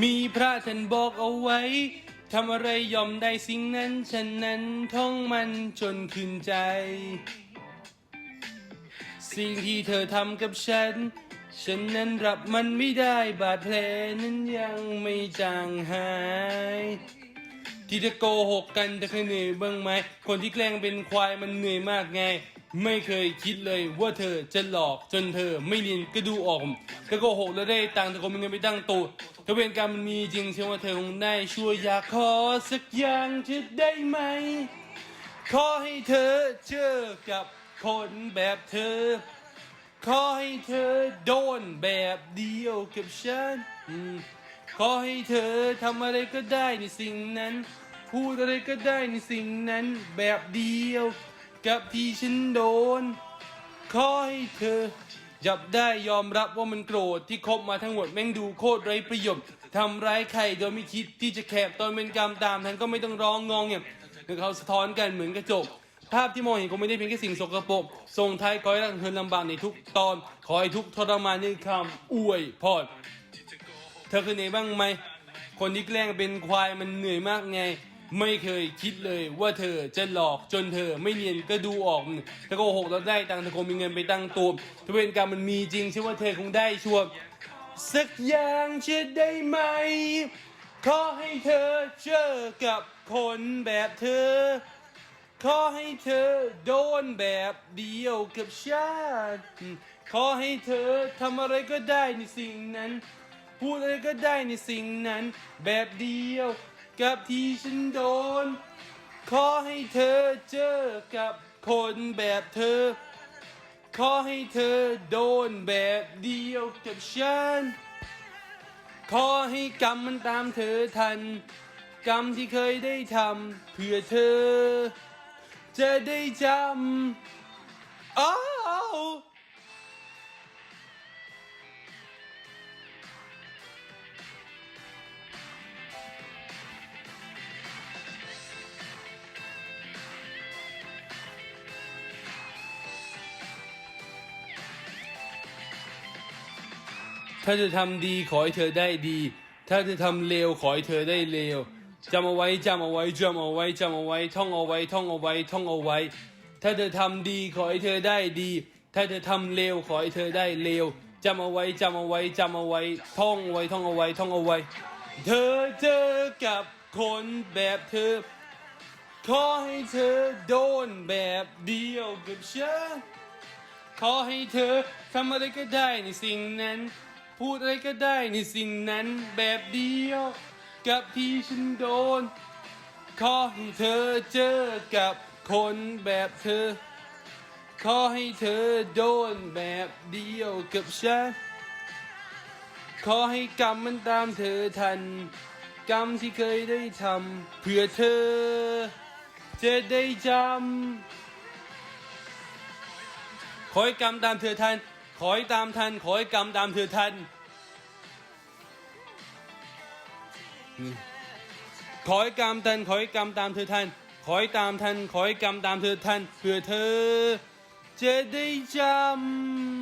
มีพระท่านบอกเอาไว้ทำอะไรยอมได้สิ่งนั้นฉันนั้นท่องมันจนขึ้นใจ สิ่งที่เธอทำกับฉัน ฉันนั้นรับมันไม่ได้บาดแผลนั้นยังไม่จางหาย ที่จะโกหกกันจะเคยเหนื่อยบ้างไหม คนที่แกล้งเป็นควายมันเหนื่อยมากไง ไม่เคยคิดเลยว่าเธอจะหลอกจนเธอไม่เรียนก็ดูออกก็โกหกแล้วได้ตังค์แต่ก็มีเงินไปตั้งตัว ถ้าเวรกรรมมันมีจริงเชื่อว่าเธอคงได้ช่วยอยากขอสักอย่างจะได้ไหม ขอให้เธอเจอกับคนแบบเธอ ขอให้เธอโดนแบบเดียวกับฉันอืมขอให้เธอทำอะไรก็ได้ในสิ่งนั้น พูดอะไรก็ได้ในสิ่งนั้นแบบเดียวกับที่ฉันโดน ขอให้เธอ จับได้ยอมรับว่ามันโกรธที่คบมาทั้งหมดแม่งดูโคตรไร้ประโยชน์ทำร้ายใครโดยไม่คิดที่จะแคบตอนเป็นกรรมตามทันก็ไม่ต้องร้องงองเนี่ยเดี๋ยวเขาสะท้อนกันเหมือนกระจกภาพที่มองเห็นก็ไม่ได้เพียงแค่สิ่งสกปรกส่งท้ายขอให้รักเธอลำบากในทุกตอน ขอให้ทุกทรมานในคำอวยพรเธอเคยเหนื่อยบ้างไหม คนที่แกล้งเป็นควายมันเหนื่อยมากไง ไม่เคยคิดเลยว่าเธอจะหลอกจนเธอไม่เนียนก็ดูออกถ้าโกหกเราได้ตังค์เธอคงมีเงินไปตั้งตัวถ้าเวรกรรมมันมีจริงเชื่อว่าเธอคงได้ชัวร์สักอย่างจะได้ไหม ขอให้เธอเจอกับคนแบบเธอ ขอให้เธอโดนแบบเดียวกับฉันขอให้เธอทำอะไรก็ได้ในสิ่งนั้น พูดอะไรก็ได้ในสิ่งนั้น แบบเดียว กับที่ฉันโดน ขอให้เธอเจอกับคนแบบเธอ ขอให้เธอโดนแบบเดียวกับฉัน ขอให้กรรมมันตามเธอทัน กรรมที่เคยได้ทำเพื่อเธอ จะได้จำอ้า ถ้าจะทำดีขอให้เธอได้ดี ถ้าจะทำเลวขอให้เธอได้เลวจำเอาไว้จำเอาไว้จำเอาไว้จำเอาไว้ ท่องเอาไว้ ท่องเอาไว้ ท่องเอาไว้ ถ้าเธอทำดีขอให้เธอได้ดี ถ้าเธอทำเลวขอให้เธอได้เลวจำเอาไว้จำเอาไว้จำเอาไว้ ท่องเอาไว้ ท่องเอาไว้ ท่องเอาไว้ เธอเจอกับคนแบบเธอ ขอให้เธอโดนแบบเดียวกับฉัน ขอให้เธอทำอะไรก็ได้ในสิ่งนั้น พูดอะไรก็ได้ในสิ่งนั้นแบบเดียว กับที่ฉันโดน ขอให้เธอเจอกับคนแบบเธอ ขอให้เธอโดนแบบเดียวกับฉัน ขอให้กรรมมันตามเธอทัน กรรมที่เคยได้ทำเพื่อเธอ จะได้จำขอให้กรรมตามเธอทัน ขอให้ตามทัน ขอให้กรรมตามเธอทัน ขอให้กรรมทัน ขอให้กรรมตามเธอทัน ขอให้ตามทัน ขอให้กรรมตามเธอทัน เพื่อเธอจะได้จำ